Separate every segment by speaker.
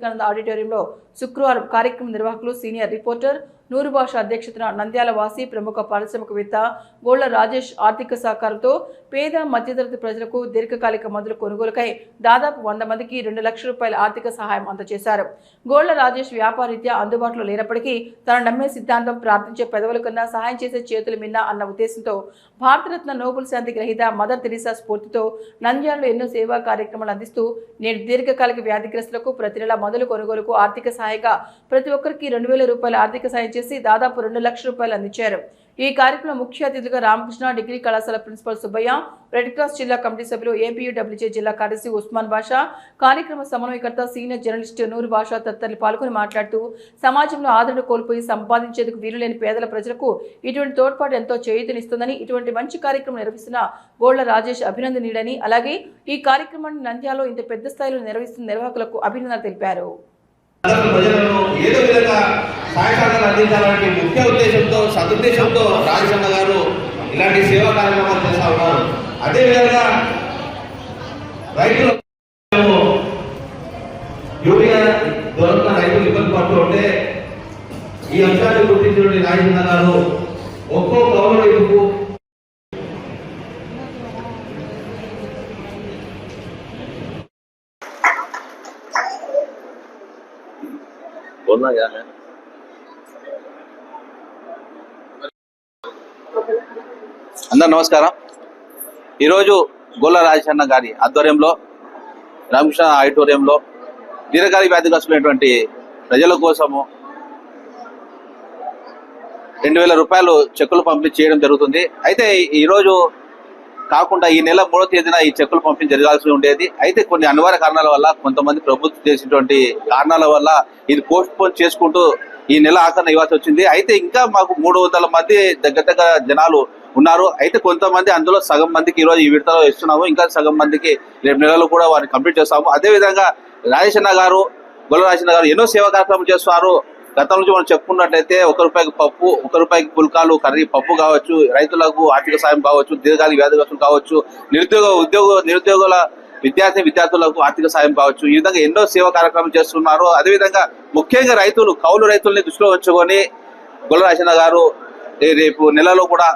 Speaker 1: వివేకానంద ఆడిటోరియంలో శుక్రవారం కార్యక్రమ నిర్వాహకులు సీనియర్ రిపోర్టర్ నూరు భాష అధ్యక్షతన నంద్యాల వాసి ప్రముఖ పారిశ్రామికవేత్త గోళ్ళ రాజేష్ ఆర్థిక సహకారంతో పేద మధ్యతరగతి ప్రజలకు దీర్ఘకాలిక మందుల కొనుగోలుకై దాదాపు వంద మందికి రెండు లక్షల రూపాయల ఆర్థిక సహాయం అందజేశారు. గోళ్ళ రాజేష్ వ్యాపారీత్యా అందుబాటులో లేనప్పటికీ తన నమ్మే సిద్ధాంతం ప్రార్థించే పెదవుల కన్నా సహాయం చేసే చేతులు మిన్న అన్న ఉద్దేశంతో భారతరత్న నోబెల్ శాంతి గ్రహీత మదర్ తెరీసా స్ఫూర్తితో నంద్యాలలో ఎన్నో సేవా కార్యక్రమాలు అందిస్తూ నేడు దీర్ఘకాలిక వ్యాధిగ్రస్తులకు ప్రతి నెల మందుల కొనుగోలుకు ఆర్థిక సహాయంగా ప్రతి ఒక్కరికి రెండు వేల రూపాయల ఆర్థిక సాయం చేసి దాదాపు రెండు లక్షల రూపాయలు అందించారు. ఈ కార్యక్రమం ముఖ్య అతిథిగా రామకృష్ణ డిగ్రీ కళాశాల ప్రిన్సిపల్ సుబ్బయ్య రెడ్ క్రాస్ జిల్లా కమిటీ సభ్యులు ఏపీయూడబ్ల్యూజే జిల్లా కార్యదర్శి ఉస్మాన్ బాషా కార్యక్రమ సమన్వయకర్త సీనియర్ జర్నలిస్ట్ నూరు బాషా తదితరులు పాల్గొని మాట్లాడుతూ సమాజంలో ఆదరణ కోల్పోయి సంపాదించేందుకు వీలులేని పేదల ప్రజలకు ఇటువంటి తోడ్పాటు ఎంతో చేయూతనిస్తుందని ఇటువంటి మంచి కార్యక్రమం నిర్వహిస్తున్న గోళ్ళ రాజేష్ అభినందనీయుడని అలాగే ఈ కార్యక్రమాన్ని నంద్యాలలో ఇంత పెద్ద స్థాయిలో నిర్వహిస్తున్న నిర్వాహకులకు అభినందనలు తెలిపారు.
Speaker 2: ప్రజలను ఏదో విధంగా సహకారాలు అందించాలనే ముఖ్య ఉద్దేశంతో సదుద్దేశంతో రాజచంద్ర గారు ఇలాంటి సేవా కార్యక్రమాలు చేస్తా ఉన్నారు. అదేవిధంగా రైతులు యూరియా దొరకన రైతులు ఇబ్బంది పడుతూ ఉంటే ఈ అంశాన్ని గుర్తించినటువంటి రాజచంద్ర గారు ఒక్కో కౌలు రైతుకు
Speaker 3: बोलना क्या है అందరు నమస్కారం ఈరోజు గోల్ల రాజశన్న గారి ఆధ్వర్యంలో రామకృష్ణ ఆడిటోరియంలో దీర్ఘకాలిక వ్యాధిగ్రస్తులైనటువంటి ప్రజల కోసము రెండు వేల రూపాయలు చెక్కులు పంపిణీ చేయడం జరుగుతుంది అయితే ఈరోజు కాకుండా ఈ నెల మూడో తేదీన ఈ చెక్కులు పంపిణీ జరగాల్సి ఉండేది. అయితే కొన్ని అనివార్య కారణాల వల్ల కొంతమంది ప్రభుత్వం చేసినటువంటి కారణాల వల్ల ఇది పోస్ట్ పోన్ చేసుకుంటూ ఈ నెల ఆఖరణ ఇవ్వాల్సి వచ్చింది. అయితే ఇంకా మాకు మూడు వందల మంది దగ్గర దగ్గర జనాలు ఉన్నారు. అయితే కొంతమంది అందులో సగం మందికి ఈ రోజు ఈ విడతలో ఇస్తున్నాము. ఇంకా సగం మందికి రేపు నెలలో కూడా వారిని కంప్లీట్ చేస్తాము. అదే విధంగా రాజేశన్న గారు గొల్ల రాజేశన్న గారు ఎన్నో సేవా కార్యక్రమాలు చేస్తున్నారు. గతం నుంచి మనం చెప్పుకున్నట్లయితే ఒక రూపాయికి పప్పు ఒక రూపాయికి పుల్కాలు కర్రీ పప్పు కావచ్చు రైతులకు ఆర్థిక సాయం కావచ్చు దీర్ఘాలి వ్యాధిగ్రస్తులు కావచ్చు నిరుద్యోగ ఉద్యోగ నిరుద్యోగుల విద్యార్థి విద్యార్థులకు ఆర్థిక సాయం కావచ్చు. ఈ విధంగా ఎన్నో సేవా కార్యక్రమాలు చేస్తున్నారు. అదేవిధంగా ముఖ్యంగా రైతులు కౌలు రైతుల్ని దృష్టిలో ఉంచుకొని గొల్లరాజన్న గారు రేపు నెలలో కూడా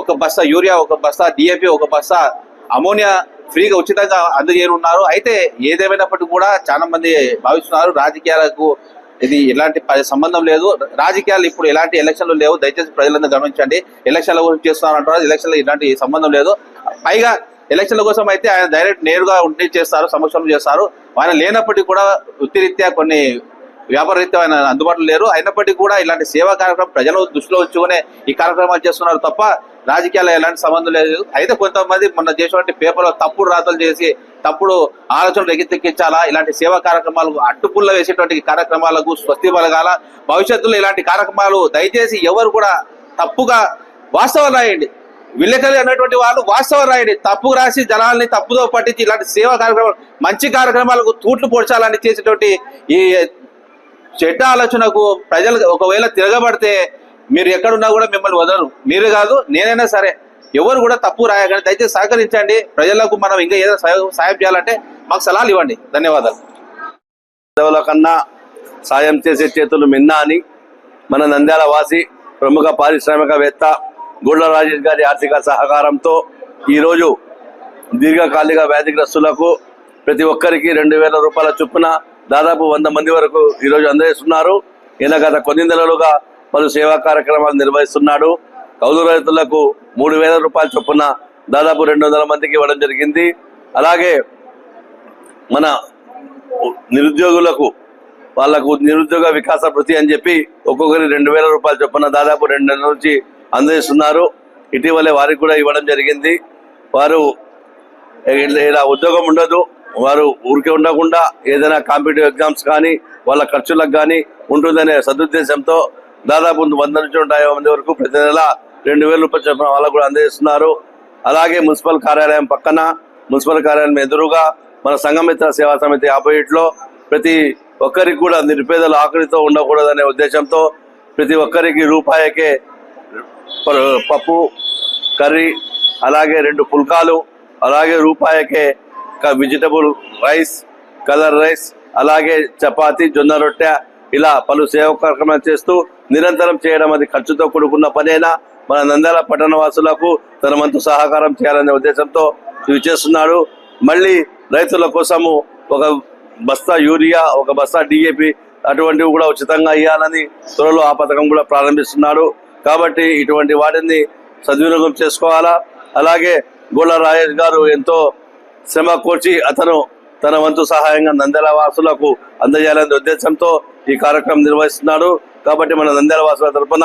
Speaker 3: ఒక బస్తా యూరియా ఒక బస్తా డిఏపి ఒక బస్తా అమోనియా ఫ్రీగా ఉచితంగా అందజేయనున్నారు. అయితే ఏదేమైనప్పటికీ కూడా చాలా మంది భావిస్తున్నారు. రాజకీయాలకు ఇది ఎలాంటి ప- సంబంధం లేదు. రాజకీయాలు ఇప్పుడు ఎలాంటి ఎలక్షన్లు లేవు. దయచేసి ప్రజలందరూ గమనించండి. ఎలక్షన్ల కోసం చేస్తున్నారంటారు ఎలక్షన్లో ఇలాంటి సంబంధం లేదు. పైగా ఎలక్షన్ల కోసం అయితే ఆయన డైరెక్ట్ నేరుగా ఉండి చేస్తారు సమక్షంలో చేస్తారు. ఆయన లేనప్పటికీ కూడా వృత్తిరీత్యా కొన్ని వ్యాపార రీత్యా ఆయన అందుబాటులో లేరు. అయినప్పటికీ కూడా ఇలాంటి సేవా కార్యక్రమం ప్రజలు దృష్టిలో ఉంచుకునే ఈ కార్యక్రమాలు చేస్తున్నారు తప్ప రాజకీయాలు ఎలాంటి సంబంధం లేదు. అయితే కొంతమంది మొన్న చేసినటువంటి పేపర్లో తప్పుడు రాతలు చేసి తప్పుడు ఆలోచనలు ఎగితెక్కించాలా ఇలాంటి సేవా కార్యక్రమాలకు అడ్డుపుల్ల వేసేటువంటి కార్యక్రమాలకు స్వస్తి పలగాల భవిష్యత్తులో ఇలాంటి కార్యక్రమాలు దయచేసి ఎవరు కూడా తప్పుగా వాస్తవం రాయండి. విలేకరులు అనేటువంటి వాళ్ళు వాస్తవం రాయండి. తప్పు రాసి జనాల్ని తప్పుదో పట్టించి ఇలాంటి సేవా కార్యక్రమాలు మంచి కార్యక్రమాలకు తూట్లు పొడిచాలని చేసేటువంటి ఈ చెడ్డ ఆలోచనకు ప్రజలు ఒకవేళ తిరగబడితే మీరు ఎక్కడున్నా కూడా మిమ్మల్ని వదలరు. మీరు కాదు నేనైనా సరే. ఎవరు కూడా తప్పు రాయకండి. దయచేసి సహకరించండి. ప్రజలకు మనం ఇంకా ఏదైనా సహాయం సాయం చేయాలంటే మాకు సలహాలు ఇవ్వండి. ధన్యవాదాలు.
Speaker 4: కన్నా సాయం చేసే చేతులు మిన్నా అని మన నంద్యాల వాసి ప్రముఖ పారిశ్రామికవేత్త గుళ్ళ రాజేష్ గారి ఆర్థిక సహకారంతో ఈరోజు దీర్ఘకాలిక వ్యాధిగ్రస్తులకు ప్రతి ఒక్కరికి రెండు వేల రూపాయల చొప్పున దాదాపు వంద మంది వరకు ఈరోజు అందజేస్తున్నారు. ఈయన గత కొన్ని నెలలుగా పలు సేవా కార్యక్రమాలు నిర్వహిస్తున్నాడు. కౌలు రైతులకు మూడు వేల రూపాయల చొప్పున దాదాపు రెండు వందల మందికి ఇవ్వడం జరిగింది. అలాగే మన నిరుద్యోగులకు వాళ్ళకు నిరుద్యోగ వికాస ప్రతి అని చెప్పి ఒక్కొక్కరి రెండు వేల రూపాయల చొప్పున దాదాపు రెండు నెలల నుంచి అందజేస్తున్నారు. ఇటీవలే వారికి కూడా ఇవ్వడం జరిగింది. వారు ఇలా ఇలా ఉద్యోగం ఉండదు వారు ఊరికే ఉండకుండా ఏదైనా కాంపిటేటివ్ ఎగ్జామ్స్ కానీ వాళ్ళ ఖర్చులకు కానీ ఉంటుందనే సదుద్దేశంతో దాదాపు వంద నుంచి నూట మంది వరకు ప్రతి నెల రెండు వేల రూపాయల చొప్పున వాళ్ళకు కూడా అందజేస్తున్నారు. అలాగే మున్సిపల్ కార్యాలయం పక్కన మున్సిపల్ కార్యాలయం ఎదురుగా మన సంఘమిత్ర సేవా సమితి ఆపోజిట్లో ప్రతి ఒక్కరికి కూడా నిరుపేదలు ఆకలితో ఉండకూడదనే ఉద్దేశంతో ప్రతి ఒక్కరికి రూపాయకే ప- పప్పు కర్రీ అలాగే రెండు పుల్కాలు అలాగే రూపాయకే వెజిటబుల్ రైస్ కలర్ రైస్ అలాగే చపాతి జొన్న రొట్టె ఇలా పలు సేవ కార్యక్రమాలు చేస్తూ నిరంతరం చేయడం అది ఖర్చుతో కూడుకున్న పనేనా? మన నంద్యాల పట్టణ వాసులకు తన వంతు సహకారం చేయాలనే ఉద్దేశంతో ఇవి చేస్తున్నాడు. మళ్ళీ రైతుల కోసము ఒక బస్తా యూరియా ఒక బస్తా డిఏపి అటువంటివి కూడా ఉచితంగా ఇవ్వాలని త్వరలో ఆ పథకం కూడా ప్రారంభిస్తున్నాడు. కాబట్టి ఇటువంటి వాటిని సద్వినియోగం చేసుకోవాలా? అలాగే గోళ్ళ రాజేష్ గారు ఎంతో శ్రమ కోర్చి అతను తన వంతు సహాయంగా నంద్యాల వాసులకు అందజేయాలనే ఉద్దేశంతో ఈ కార్యక్రమం నిర్వహిస్తున్నాడు. కాబట్టి మన నంద్యాల వాసుల తరపున